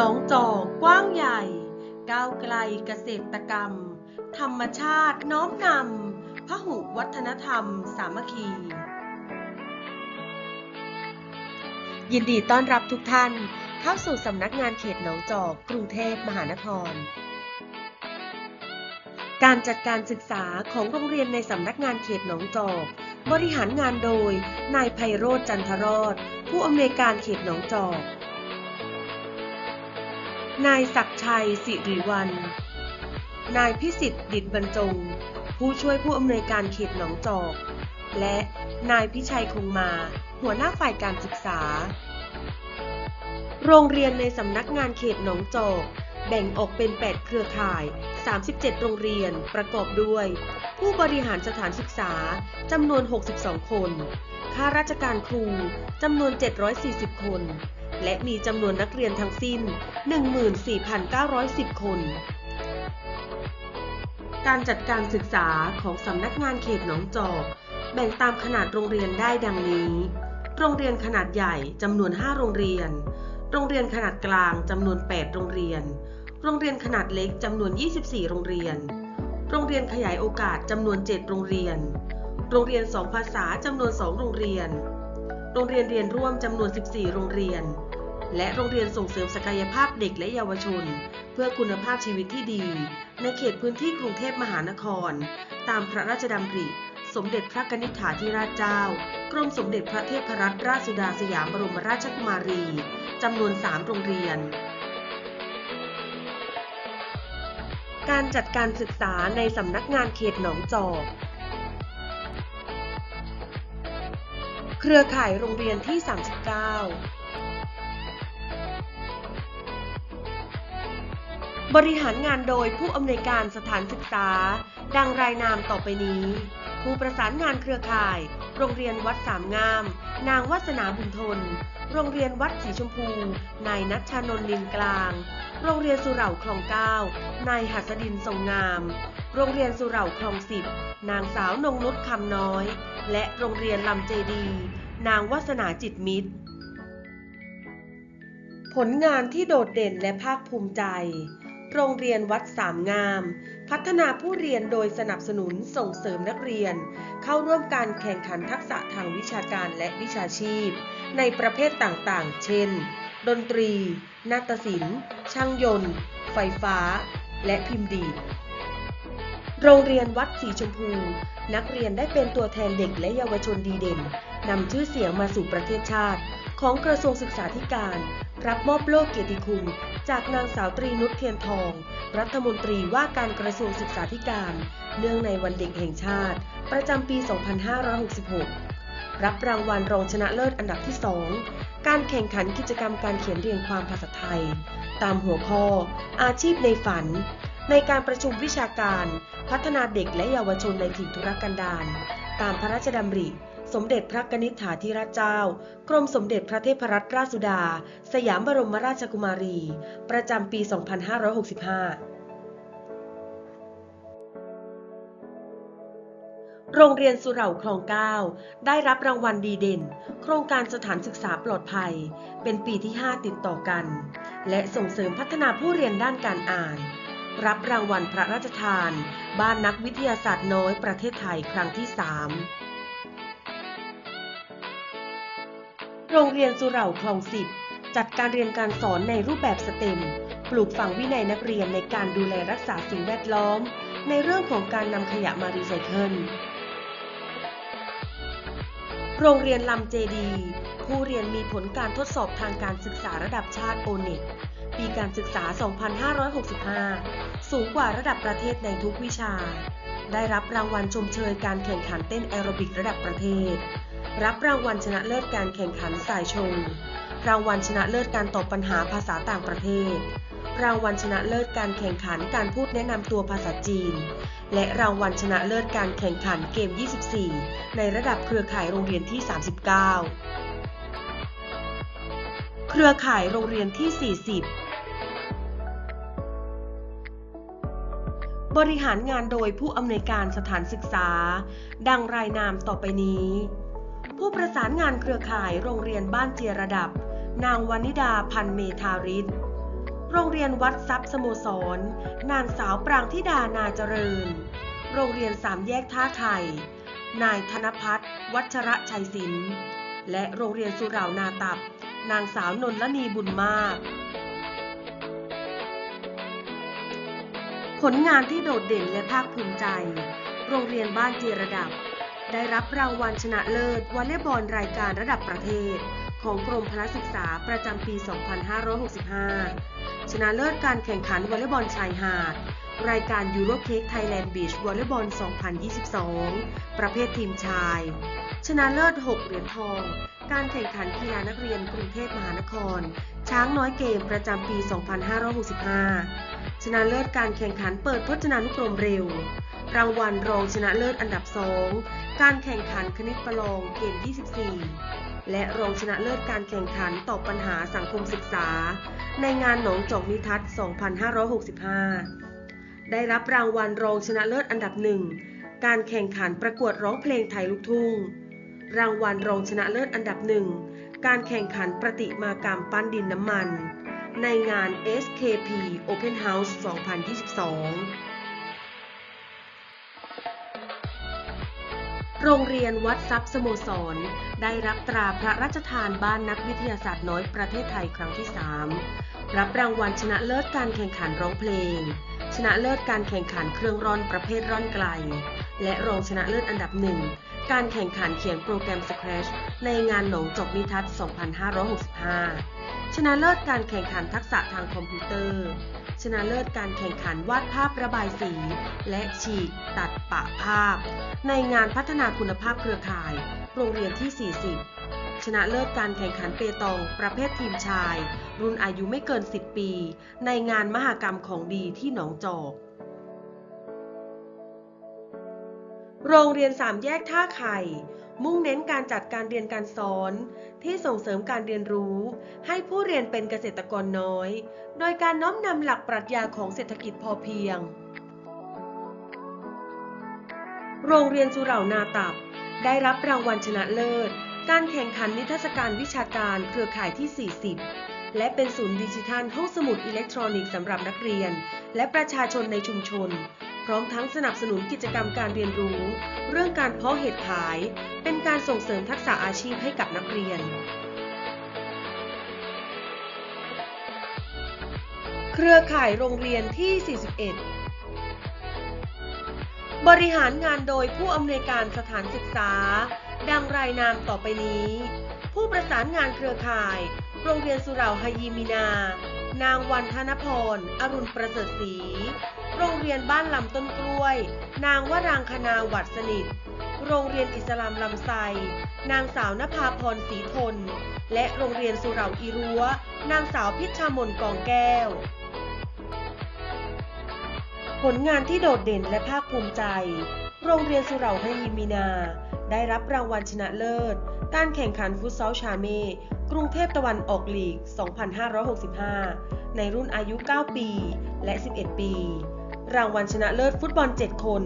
หนองจอกกว้างใหญ่ ก้าวไกลเกษตรกรรม ธรรมชาติน้อมนำพหุวัฒนธรรมสามัคคี ยินดีต้อนรับทุกท่านเข้าสู่สำนักงานเขตหนองจอก กรุงเทพมหานคร การจัดการศึกษาของโรงเรียนในสำนักงานเขตหนองจอก บริหารงานโดย นายไพโรธจันทรอด ผู้อำนวยการเขตหนองจอก นายศักชัยสิริวัลนายพิสิทธิ์ดิดบรรจง ผู้ช่วยผู้อำนวยการเขตหนองจอก และนายพิชัยคงมา หัวหน้าฝ่ายการศึกษา โรงเรียนในสำนักงานเขตหนองจอกแบ่งออกเป็น 8 เครือข่าย 37 โรงเรียน ประกอบด้วย ผู้บริหารสถานศึกษา จำนวน 62 คน ข้าราชการครู จำนวน 740 คน และมีจำนวนนักเรียนทั้งสิ้น 14,910 คน การจัดการศึกษาของสำนักงานเขตหนองจอกแบ่งตามขนาดโรงเรียนได้ดังนี้ โรงเรียนขนาดใหญ่จำนวน 5 โรงเรียน โรงเรียนขนาดกลางจำนวน 8 โรงเรียน โรงเรียนขนาดเล็กจำนวน 24 โรงเรียน โรงเรียนขยายโอกาสจำนวน 7 โรงเรียน โรงเรียน2ภาษาจำนวน 2 โรงเรียน โรงเรียนเรียนร่วมจำนวน 14 โรงเรียน และโรงเรียนส่งเสริมศักยภาพเด็กและเยาวชน เพื่อคุณภาพชีวิตที่ดี ในเขตพื้นที่กรุงเทพมหานคร ตามพระราชดำริ สมเด็จพระนิษฐาธิราชเจ้า กรมสมเด็จพระเทพรัตนราชสุดาสยามบรมราชกุมารีจำนวน 3 โรงเรียน การจัดการศึกษาในสำนักงานเขตหนองจอกเครือข่ายโรงเรียนที่ 39 บริหารงานโดยผู้อำนวยการสถานศึกษา ดังรายนามต่อไปนี้ ผู้ประสานงานเครือข่าย โรงเรียนวัดสามงาม นางวัสนาบุญทน โรงเรียนวัดสีชมพู นายนัชชานนท์นินกลาง โรงเรียนสุเหร่าคลองเก้านายหัสดินทรงงาม โรงเรียนสุเหร่าคลองสิบนางสาวนงนุชคำน้อย และโรงเรียนลำเจดี นางวัสนาจิตมิตร ผลงานที่โดดเด่นและภาคภูมิใจ โรงเรียนวัดสามงาม พัฒนาผู้เรียนโดยสนับสนุนส่งเสริมนักเรียน เข้าร่วมการแข่งขันทักษะทางวิชาการและวิชาชีพ ในประเภทต่างๆ เช่น ดนตรี นาฏศิลป์ ช่างยนต์ ไฟฟ้า และพิมพ์ดีดโรงเรียนวัดสีชมพู นักเรียนได้เป็นตัวแทนเด็กและเยาวชนดีเด่นนำชื่อเสียงมาสู่ประเทศชาติ ของกระทรวงศึกษาธิการ รับมอบโล่เกียรติคุณ จากนางสาวตรีนุชเทียนทอง รัฐมนตรีว่าการกระทรวงศึกษาธิการ เนื่องในวันเด็กแห่งชาติ ประจำปี 2566 รับรางวัลรองชนะเลิศอันดับที่ 2 การแข่งขันกิจกรรมการเขียนเรียงความภาษาไทย ตามหัวข้อ อาชีพในฝัน ในการประชุมวิชาการ พัฒนาเด็กและเยาวชนในถิ่นทุรกันดารตามพระราชดำริ สมเด็จพระกนิษฐาธิราชเจ้า กรมสมเด็จพระเทพรัตนราชสุดา สยามบรมราชกุมารี ประจำปี 2565โรงเรียนสุเหร่าคลองเก้าได้รับรางวัลดีเด่น โครงการสถานศึกษาปลอดภัย เป็นปีที่ 5 ติดต่อกัน และส่งเสริมพัฒนาผู้เรียนด้านการอ่าน รับรางวัลพระราชทาน บ้านนักวิทยาศาสตร์น้อยประเทศไทยครั้งที่ 3 โรงเรียนสุเหร่าคลองสิบจัดการเรียนการสอนในรูปแบบสเต็ม ปลูกฝังวินัยนักเรียนในการดูแลรักษาสิ่งแวดล้อม ในเรื่องของการนำขยะมารีไซเคิล โรงเรียนลำเจดี ผู้เรียนมีผลการทดสอบทางการศึกษาระดับชาติโอเน็ตปีการศึกษา 2565 สูงกว่าระดับประเทศในทุกวิชา ได้รับรางวัลชมเชยการแข่งขันเต้นแอโรบิกระดับประเทศ รับรางวัลชนะเลิศการแข่งขันสายชง รางวัลชนะเลิศการตอบปัญหาภาษาต่างประเทศ รางวัลชนะเลิศการแข่งขันการพูดแนะนำตัวภาษาจีน และรางวัลชนะเลิศการแข่งขันเกม 24 ในระดับเครือข่ายโรงเรียนที่ 39 เครือข่ายโรงเรียนที่ 40บริหารงานโดยผู้อำนวยการสถานศึกษา ดังรายนามต่อไปนี้ ผู้ประสานงานเครือข่ายโรงเรียนบ้านเจียระดับ นางวานิดาพันเมธาริศโรงเรียนวัดทรัพย์สโมสร นางสาวปรางธิดานาเจริญ โรงเรียนสามแยกท่าไข่นายธนพัฒน์วัชระชัยศิลป์และโรงเรียนสุเหร่านาตับ นางสาวนนลนีบุญมาก ผลงานที่โดดเด่นและภาคภูมิใจ โรงเรียนบ้านเจระดับ ได้รับรางวัลชนะเลิศวอลเลย์บอลรายการระดับประเทศ ของกรมพละศึกษาประจำปี 2565 ชนะเลิศการแข่งขันวอลเลย์บอลชายหาด รายการยูโรเค้กไทยแลนด์บีชวอลเลย์บอล 2022 ประเภททีมชาย ชนะเลิศ 6 เหรียญทอง การแข่งขันกีฬานักเรียนกรุงเทพมหานคร ช้างน้อยเกมประจำปี 2565 ชนะเลิศการแข่งขันเปิดพจนานุกรมเร็วรางวัลรองชนะเลิศอันดับ2 การแข่งขันคณิตประลองเกม 24 และรองชนะเลิศการแข่งขันตอบปัญหาสังคมศึกษา ในงานหนองจอกนิทัศน์2565 ได้รับรางวัลรองชนะเลิศอันดับหนึ่ง การแข่งขันประกวดร้องเพลงไทยลูกทุ่ง รางวัลรองชนะเลิศอันดับหนึ่ง การแข่งขันประติมากรรมปั้นดินน้ำมัน ในงาน SKP Open House 2022 โรงเรียนวัดทรัพย์สโมสร ได้รับตราพระราชทานบ้านนักวิทยาศาสตร์น้อยประเทศไทยครั้งที่ 3 รับรางวัลชนะเลิศการแข่งขันร้องเพลง ชนะเลิศการแข่งขันเครื่องร่อนประเภทร่อนไกล และรองชนะเลิศอันดับหนึ่งการแข่งขันเขียนโปรแกรม Scratch ในงานหนองจอกนิทัศน์ 2565 ชนะเลิศการแข่งขันทักษะทางคอมพิวเตอร์ ชนะเลิศการแข่งขันวาดภาพระบายสี และฉีกตัดปะภาพ ในงานพัฒนาคุณภาพเครือข่าย โรงเรียนที่ 40 ชนะเลิศการแข่งขันเปตอง ประเภททีมชาย รุ่นอายุไม่เกิน 10 ปี ในงานมหกรรมของดีที่หนองจอกโรงเรียนสามแยกท่าไข่ มุ่งเน้นการจัดการเรียนการสอน ที่ส่งเสริมการเรียนรู้ ให้ผู้เรียนเป็นเกษตรกรน้อย โดยการน้อมนำหลักปรัชญาของเศรษฐกิจพอเพียง โรงเรียนสุเหร่านาตับ ได้รับรางวัลชนะเลิศ การแข่งขันนิทรรศการวิชาการเครือข่ายที่ 40 และเป็นศูนย์ดิจิทัลห้องสมุดอิเล็กทรอนิกส์สำหรับนักเรียน และประชาชนในชุมชน พร้อมทั้งสนับสนุนกิจกรรมการเรียนรู้ เรื่องการเพาะเห็ดขาย เป็นการส่งเสริมทักษะอาชีพให้กับนักเรียน เครือข่ายโรงเรียนที่ 41บริหารงานโดยผู้อำนวยการสถานศึกษา ดังรายนามต่อไปนี้ ผู้ประสานงานเครือข่าย โรงเรียนสุเหร่าฮายีมินา นางวันธนพร อรุณประเสริฐศรี โรงเรียนบ้านลำต้นกล้วย นางวรางคณาวัดสนิท โรงเรียนอิสลามลำไซ นางสาวนภาพรศรีทน และโรงเรียนสุเหร่าอีรัว นางสาวพิชามนกองแก้ว ผลงานที่โดดเด่นและภาคภูมิใจ โรงเรียนสุเหร่าไฮยิมีนา ได้รับรางวัลชนะเลิศ การแข่งขันฟุตซอลชาเม กรุงเทพตะวันออกลีก 2565 ในรุ่นอายุ 9 ปี และ 11 ปี รางวัลชนะเลิศฟุตบอล 7 คน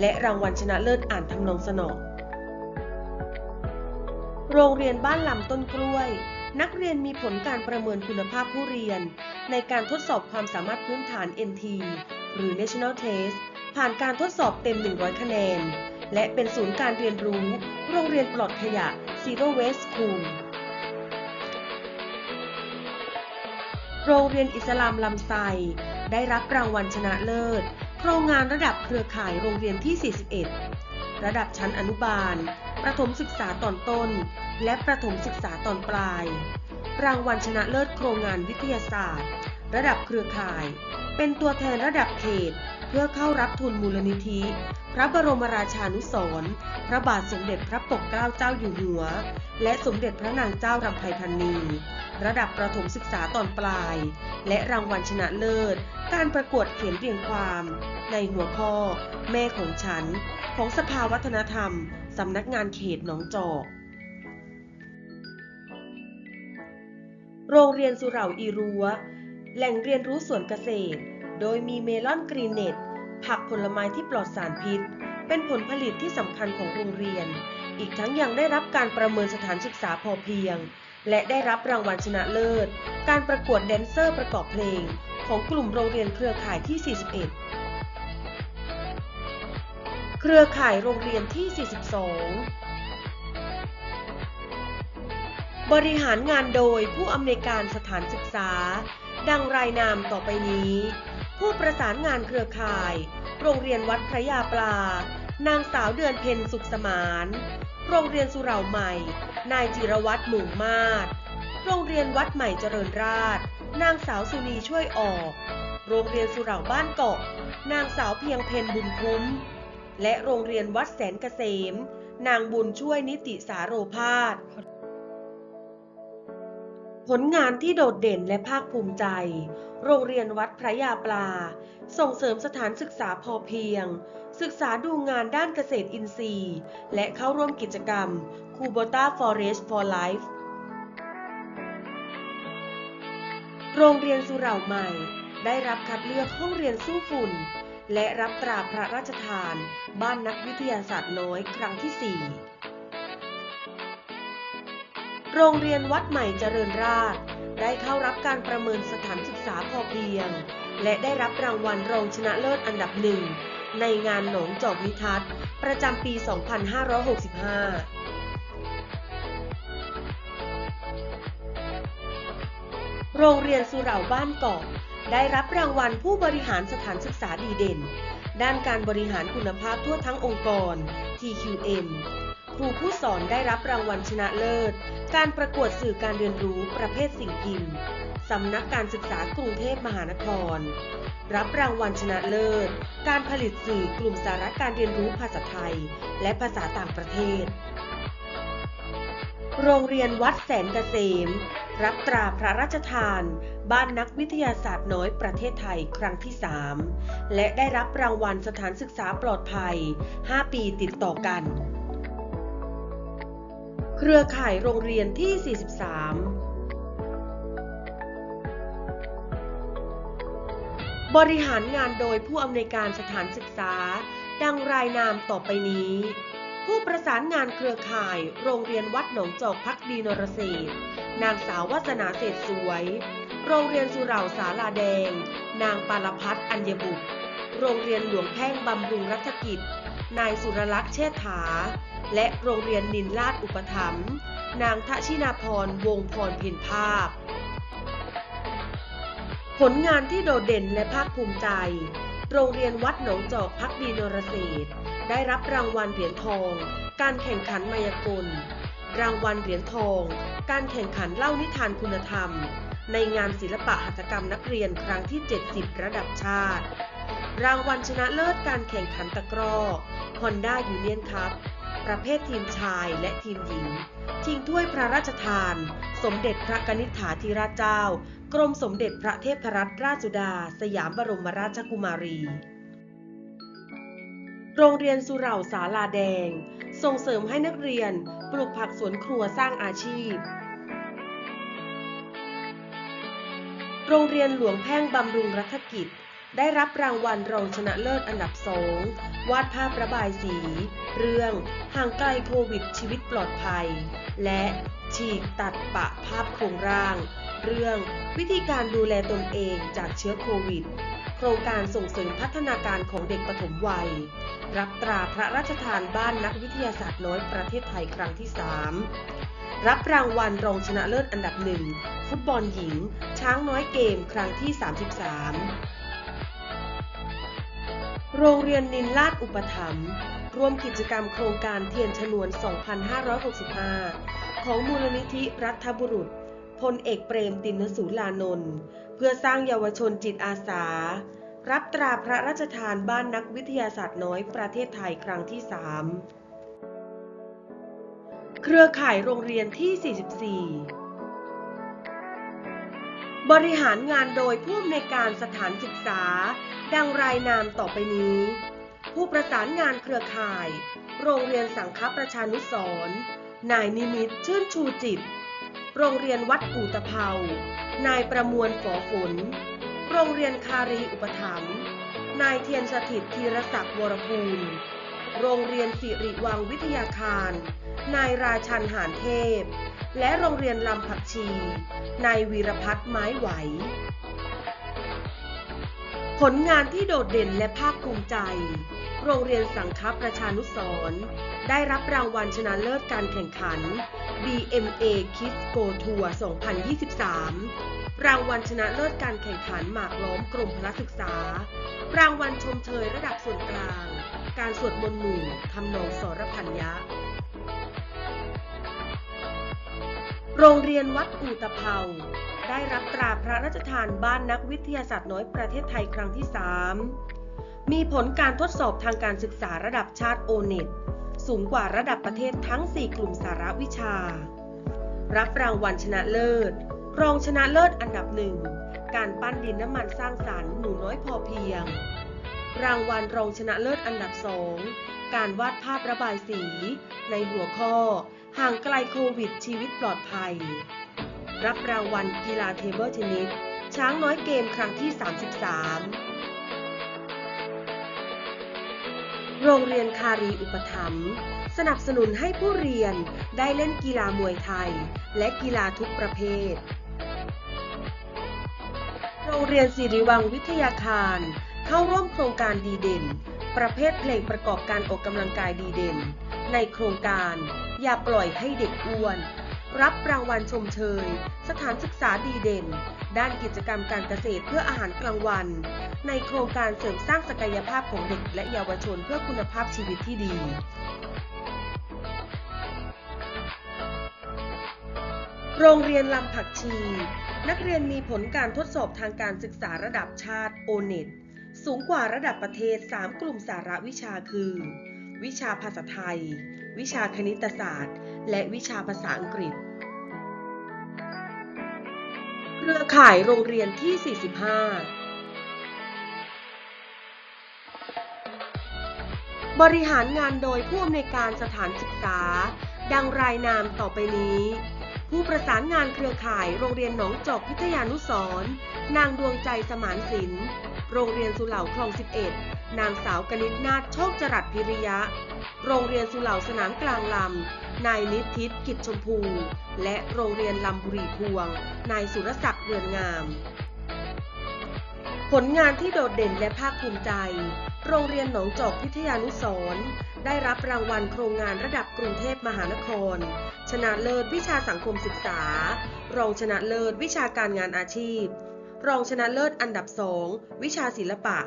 และรางวัลชนะเลิศอ่านทำนองสนอโรงเรียนบ้านลำต้นกล้วย นักเรียนมีผลการประเมินคุณภาพผู้เรียน ในการทดสอบความสามารถพื้นฐาน NT หรือ National Test ผ่านการทดสอบเต็ม 100 คะแนน และเป็นศูนย์การเรียนรู้ โรงเรียนปลอดขยะ Zero Waste School โรงเรียนอิสลามลำไซได้รับรางวัลชนะเลิศ โครงงานระดับเครือข่ายโรงเรียนที่ 41 ระดับชั้นอนุบาล ประถมศึกษาตอนต้น และประถมศึกษาตอนปลาย รางวัลชนะเลิศโครงงานวิทยาศาสตร์ ระดับเครือข่าย เป็นตัวแทนระดับเขต เพื่อเข้ารับทุนมูลนิธิ ระบรมราชานุสรณ์พระบาทสมเด็จพระปกเกล้าเจ้าอยู่หัว และสมเด็จพระนางเจ้ารำไพพรรณี ระดับประถมศึกษาตอนปลาย และรางวัลชนะเลิศ การประกวดเขียนเรียงความ ในหัวข้อ แม่ของฉัน ของสภาวัฒนธรรม สำนักงานเขตหนองจอกโรงเรียนสุเหร่าอีรัว แหล่งเรียนรู้สวนเกษตร โดยมีเมลอนกรีนเน็ต ผักผลไม้ที่ปลอดสารพิษ เป็นผลผลิตที่สำคัญของโรงเรียน อีกทั้งยังได้รับการประเมินสถานศึกษาพอเพียง และได้รับรางวัลชนะเลิศ การประกวดแดนเซอร์ประกอบเพลง ของกลุ่มโรงเรียนเครือข่ายที่ 41 เครือข่ายโรงเรียนที่ 42บริหารงานโดยผู้อำนวยการสถานศึกษา ดังรายนามต่อไปนี้ ผู้ประสานงานเครือข่าย โรงเรียนวัดพระยาปลา นางสาวเดือนเพ็ญสุขสมาน โรงเรียนสุเหร่าใหม่ นายจิรวัตรหมู่มาศ โรงเรียนวัดใหม่เจริญราษฎร์นางสาวสุนีช่วยออก โรงเรียนสุเหร่าบ้านเกาะ นางสาวเพียงเพนบุญคุ้ม และโรงเรียนวัดแสนเกษม นางบุญช่วยนิติสาโรพาส ผลงานที่โดดเด่นและภาคภูมิใจ โรงเรียนวัดพระยาปลา ส่งเสริมสถานศึกษาพอเพียง ศึกษาดูงานด้านเกษตรอินทรีย์ และเข้าร่วมกิจกรรมคูโบตา Forest for Life โรงเรียนสุเหร่าใหม่ ได้รับคัดเลือกห้องเรียนสู้ฝุ่น และรับตราพระราชทาน บ้านนักวิทยาศาสตร์น้อยครั้งที่ 4 โรงเรียนวัดใหม่เจริญราษฎร์ได้เข้ารับการประเมินสถานศึกษาพอเพียง และได้รับรางวัลรองชนะเลิศอันดับหนึ่งในงานหนองจอกนิทัศน์ ประจำปี 2565โรงเรียนสุเหร่าบ้านเกาะได้รับรางวัลผู้บริหารสถานศึกษาดีเด่น ด้านการบริหารคุณภาพทั่วทั้งองค์กร TQM รูผู้สอนได้รับรางวัลชนะเลิศ การประกวดสื่อการเรียนรู้ประเภทสิ่งพิมพ์ สำนักการศึกษากรุงเทพมหานคร รับรางวัลชนะเลิศ การผลิตสื่อกลุ่มสาระการเรียนรู้ภาษาไทย และภาษาต่างประเทศ โรงเรียนวัดแสนเกษม รับตราพระราชทาน บ้านนักวิทยาศาสตร์น้อยประเทศไทยครั้งที่ 3 และได้รับรางวัลสถานศึกษาปลอดภัย 5 ปีติดต่อกัน เครือข่ายโรงเรียนที่ 43 บริหารงานโดยผู้อำนวยการสถานศึกษา ดังรายนามต่อไปนี้ ผู้ประสานงานเครือข่าย โรงเรียนวัดหนองจอกพักดีนรเศษนางสาววัฒนาเศษสวย โรงเรียนสุเหร่าสาลาแดง นางปารพัฒน์อัญญบุตร โรงเรียนหลวงแพ่งบำรุงรัฐกิจ นายสุรลักษณ์เชษฐา และโรงเรียนนินลาดอุปถัมภ์นางทชินาพรวงพรเพ็ญภาพ ผลงานที่โดดเด่นและภาคภูมิใจ โรงเรียนวัดหนองจอกพักดีนรเศรษฐ์ได้รับรางวัลเหรียญทอง การแข่งขันมายากล รางวัลเหรียญทอง การแข่งขันเล่านิทานคุณธรรม ในงานศิลปะหัตถกรรมนักเรียนครั้งที่ 70 ระดับชาติ รางวัลชนะเลิศการแข่งขันตะกร้อ Honda Union Cup ประเภททีมชายและทีมหญิง ชิงถ้วยพระราชทาน สมเด็จพระกนิษฐาธิราชเจ้า กรมสมเด็จพระเทพรัตนราชสุดา สยามบรมราชกุมารี โรงเรียนสุเหร่าสาลาแดง ส่งเสริมให้นักเรียนปลูกผักสวนครัวสร้างอาชีพ โรงเรียนหลวงแพ่งบำรุงรัฐกิจ ได้รับรางวัลรองชนะเลิศอันดับสองวาดภาพระบายสี เรื่องห่างไกลโควิดชีวิตปลอดภัย และฉีกตัดปะภาพโครงร่าง เรื่องวิธีการดูแลตนเองจากเชื้อโควิด โครงการส่งเสริมพัฒนาการของเด็กปฐมวัย รับตราพระราชทานบ้านนักวิทยาศาสตร์น้อยประเทศไทยครั้งที่ 3รับรางวัลรองชนะเลิศอันดับหนึ่ง ฟุตบอลหญิง ช้างน้อยเกมครั้งที่ 33 โรงเรียนนินลาดอุปถัมภ์ร่วมกิจกรรมโครงการเทียนชนวน 2565 ของมูลนิธิรัฐบุรุษ พลเอกเปรมตินสูลานนท์เพื่อสร้างเยาวชนจิตอาสา รับตราพระราชทานบ้านนักวิทยาศาสตร์น้อยประเทศไทยครั้งที่ 3 เครือข่ายโรงเรียนที่ 44 บริหารงานโดยผู้อำนวยการสถานศึกษา ดังรายนามต่อไปนี้ ผู้ประสานงานเครือข่าย โรงเรียนสังฆประชานุสรนายนิมิตชื่นชูจิต โรงเรียนวัดกู่ตะเภานายประมวลฝอฝน โรงเรียนคารีอุปถัมภ์นายเทียนสถิตธีรศักดิ์วรภูมิโรงเรียนสิริวังวิทยาคาร นายราชันหานเทพ และโรงเรียนลำผักชีในวีรพัฒน์ไม้ไหว ผลงานที่โดดเด่นและภาคภูมิใจ โรงเรียนสังคับประชานุสรณ์ได้รับรางวัลชนะเลิศการแข่งขัน BMA Kids Go Tour 2023 รางวัลชนะเลิศการแข่งขันหมากล้อมกรมพละศึกษา รางวัลชมเชยระดับส่วนกลาง การสวดมนต์หมู่ทำนองสรพัญญะโรงเรียนวัดอูตะเภา ได้รับตราพระราชทานบ้านนักวิทยาศาสตร์น้อยประเทศไทยครั้งที่ 3 มีผลการทดสอบทางการศึกษาระดับชาติโอเน็ตสูงกว่าระดับประเทศทั้ง 4 กลุ่มสาระวิชา รับรางวัลชนะเลิศ รองชนะเลิศอันดับหนึ่ง การปั้นดินน้ำมันสร้างสรรค์หนูน้อยพอเพียง รางวัลรองชนะเลิศอันดับสองการวาดภาพระบายสี ในหัวข้อ ห่างไกลโควิดชีวิตปลอดภัย รับรางวัลกีฬาเทเบิลเทนนิสช้างน้อยเกมครั้งที่ 33 โรงเรียนคารีอุปถัมภ์สนับสนุนให้ผู้เรียนได้เล่นกีฬามวยไทย และกีฬาทุกประเภท โรงเรียนสิริวังวิทยาคาร เข้าร่วมโครงการดีเด่น ประเภทเพลงประกอบการออกกำลังกายดีเด่น ในโครงการอย่าปล่อยให้เด็กอ้วน รับรางวัลชมเชย สถานศึกษาดีเด่น ด้านกิจกรรมการเกษตรเพื่ออาหารกลางวัน ในโครงการเสริมสร้างศักยภาพของเด็กและเยาวชนเพื่อคุณภาพชีวิตที่ดีโรงเรียนลำผักชี นักเรียนมีผลการทดสอบทางการศึกษาระดับชาติโอเน็ตสูงกว่าระดับประเทศ 3 กลุ่มสาระวิชาคือ วิชาภาษาไทย วิชาคณิตศาสตร์ และวิชาภาษาอังกฤษ เครือข่ายโรงเรียนที่ 45 บริหารงานโดยผู้อำนวยการสถานศึกษา ดังรายนามต่อไปนี้ ผู้ประสานงานเครือข่ายโรงเรียนหนองจอกพิทยานุสรณ์นางดวงใจสมานศิลป์โรงเรียนสุเหร่าคลอง 11 นางสาวกนิษฐ์นาถโชคจรัสพิริยะ โรงเรียนสุเหร่าสนามกลางลำ นายนิติศกิจชมพู และโรงเรียนลำบุรีพวง นายสุรศักดิ์เรือนงาม ผลงานที่โดดเด่นและภาคภูมิใจ โรงเรียนหนองจอกพิทยานุสร์ได้รับรางวัลโครงงานระดับกรุงเทพมหานคร ชนะเลิศวิชาสังคมศึกษา รองชนะเลิศวิชาการงานอาชีพ รองชนะเลิศอันดับสองวิชาศิลปะ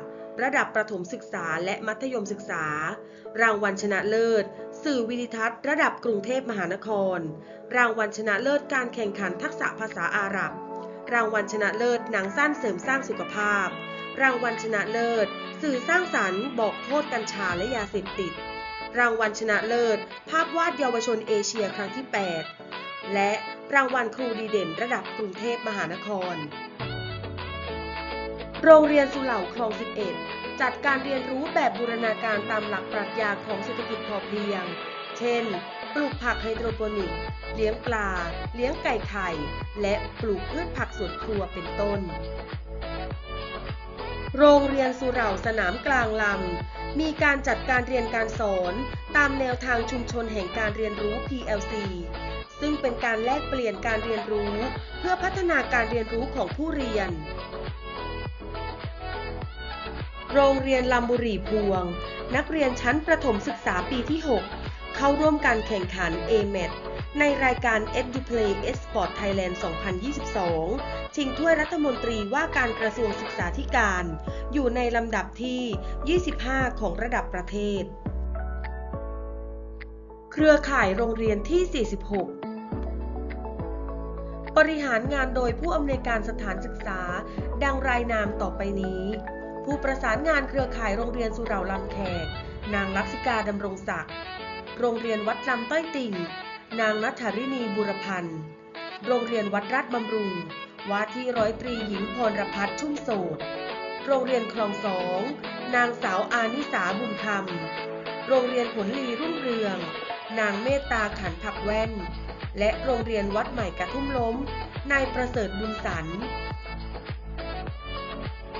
ระดับประถมศึกษาและมัธยมศึกษา รางวัลชนะเลิศ สื่อวิดิทัศน์ระดับกรุงเทพมหานคร รางวัลชนะเลิศการแข่งขันทักษะภาษาอาหรับ รางวัลชนะเลิศหนังสั้นเสริมสร้างสุขภาพ รางวัลชนะเลิศ สื่อสร้างสรรค์บอกโทษกัญชาและยาเสพติด รางวัลชนะเลิศ ภาพวาดเยาวชนเอเชียครั้งที่ 8 และรางวัลครูดีเด่นระดับกรุงเทพมหานคร โรงเรียนสุเหร่าคลอง 11 จัดการเรียนรู้แบบบูรณาการตามหลักปรัชญาของเศรษฐกิจพอเพียง เช่น ปลูกผักไฮโดรโปนิก เลี้ยงปลา เลี้ยงไก่ไข่ และปลูกพืชผักสวนครัวเป็นต้น โรงเรียนสุเหร่าสนามกลางลำ มีการจัดการเรียนการสอนตามแนวทางชุมชนแห่งการเรียนรู้ PLC ซึ่งเป็นการแลกเปลี่ยนการเรียนรู้ เพื่อพัฒนาการเรียนรู้ของผู้เรียน โรงเรียนลำบุรีพวง นักเรียนชั้นประถมศึกษาปีที่ 6 เข้าร่วมการแข่งขัน AMET ในรายการ EduPlay Esport Thailand 2022 ชิงถ้วยรัฐมนตรีว่าการกระทรวงศึกษาธิการ อยู่ในลำดับที่ 25 ของระดับประเทศ เครือข่ายโรงเรียนที่ 46บริหารงานโดยผู้อำนวยการสถานศึกษา ดังรายนามต่อไปนี้ ผู้ประสานงานเครือข่ายโรงเรียนสุเหร่าลำแขก นางลักษิกาดำรงศักดิ์ โรงเรียนวัดลำต้อยติ่ง นางนัทธารินีบุรพันธ์ โรงเรียนวัดราชบำรุง ว่าที่ร้อยตรีหญิงพรพัฒน์ชุ่มโสด โรงเรียนคลองสอง นางสาวอานิสาบุญคำ โรงเรียนผลลีรุ่งเรือง นางเมตตาขันผักแว่น และโรงเรียนวัดใหม่กระทุ่มล้ม นายประเสริฐบุญสัน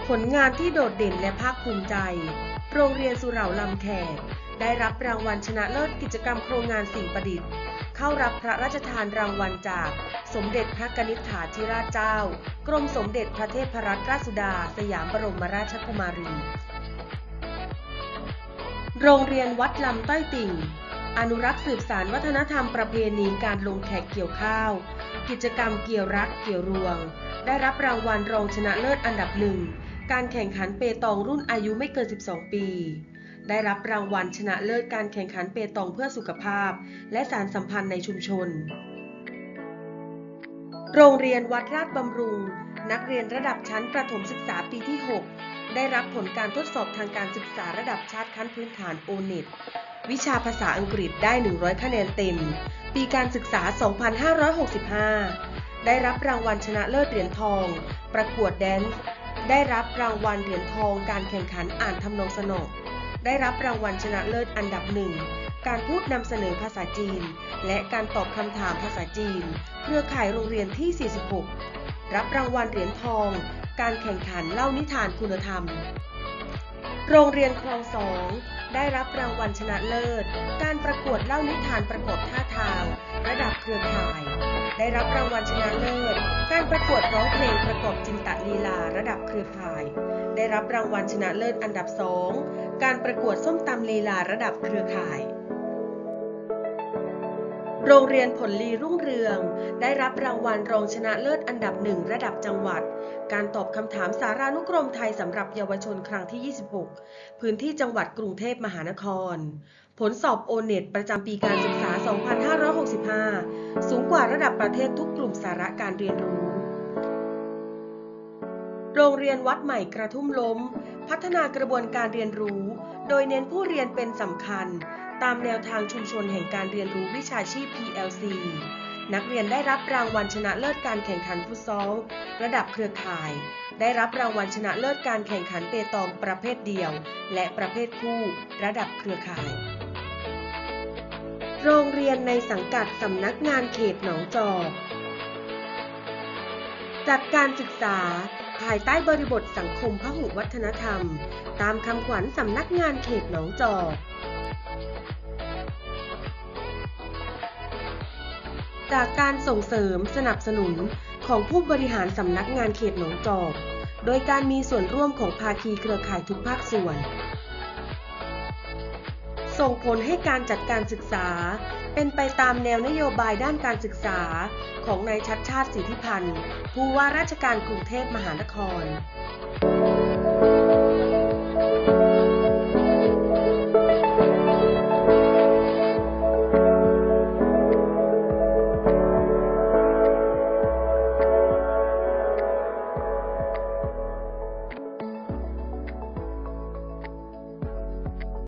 ผลงานที่โดดเด่นและภาคภูมิใจ โรงเรียนสุเหร่าลำแขก ได้รับรางวัลชนะเลิศกิจกรรมโครงงานสิ่งประดิษฐ์ เข้ารับพระราชทานรางวัลจาก สมเด็จพระกนิษฐาธิราชเจ้า กรมสมเด็จพระเทพรัตนราชสุดา สยามบรมราชกุมารี โรงเรียนวัดลำต้อยติ่ง อนุรักษ์สืบสารวัฒนธรรมประเพณีการลงแขกเกี่ยวข้าว กิจกรรมเกี่ยวรักเกี่ยวรวงได้รับรางวัลรองชนะเลิศอันดับหนึ่ง การแข่งขันเปตองรุ่นอายุไม่เกิน 12 ปี ได้รับรางวัลชนะเลิศการแข่งขันเปตองเพื่อสุขภาพ และสารสัมพันธ์ในชุมชน โรงเรียนวัดราชบำรุง นักเรียนระดับชั้นประถมศึกษาปีที่ 6 ได้รับผลการทดสอบทางการศึกษาระดับชาติขั้นพื้นฐานโอเน็ตวิชาภาษาอังกฤษได้ 100 คะแนนเต็ม ปีการศึกษา 2565 ได้รับรางวัลชนะเลิศเหรียญทอง ประกวดแดนซ์ ได้รับรางวัลเหรียญทองการแข่งขันอ่านทำนองสนอได้รับรางวัลชนะเลิศอันดับหนึ่ง การพูดนำเสนอภาษาจีน และการตอบคำถามภาษาจีน เครือข่ายโรงเรียนที่ 46 รับรางวัลเหรียญทอง การแข่งขันเล่านิทานคุณธรรม โรงเรียนคลองสอง ได้รับรางวัลชนะเลิศ การประกวดเล่านิทานประกอบท่าทาง ระดับเครือข่าย ได้รับรางวัลชนะเลิศ การประกวดร้องเพลงประกอบจินตลีลาระดับเครือข่าย ได้รับรางวัลชนะเลิศอันดับสองการประกวดส้มตำลีลาระดับเครือข่าย โรงเรียนผลลีรุ่งเรือง ได้รับรางวัลรองชนะเลิศอันดับหนึ่งระดับจังหวัด การตอบคำถามสารานุกรมไทยสำหรับเยาวชนครั้งที่ 26 พื้นที่จังหวัดกรุงเทพมหานคร ผลสอบโอเน็ตประจำปีการศึกษา 2565 สูงกว่าระดับประเทศทุกกลุ่มสาระการเรียนรู้ โรงเรียนวัดใหม่กระทุ่มล้ม พัฒนากระบวนการเรียนรู้ โดยเน้นผู้เรียนเป็นสำคัญ ตามแนวทางชุมชนแห่งการเรียนรู้วิชาชีพ PLC นักเรียนได้รับรางวัลชนะเลิศการแข่งขันฟุตซอลระดับเครือข่าย ได้รับรางวัลชนะเลิศการแข่งขันเปตองประเภทเดี่ยว และประเภทคู่ ระดับเครือข่าย โรงเรียนในสังกัดสำนักงานเขตหนองจอกจัดการศึกษาภายใต้บริบทสังคมพหุวัฒนธรรม ตามคำขวัญสำนักงานเขตหนองจอก จากการส่งเสริมสนับสนุนของผู้บริหารสำนักงานเขตหนองจอก โดยการมีส่วนร่วมของภาคีเครือข่ายทุกภาคส่วน ส่งผลให้การจัดการศึกษา เป็นไปตามแนวนโยบายด้านการศึกษาของนายชัดชาติสิทธิพันธ์ ผู้ว่าราชการกรุงเทพมหานคร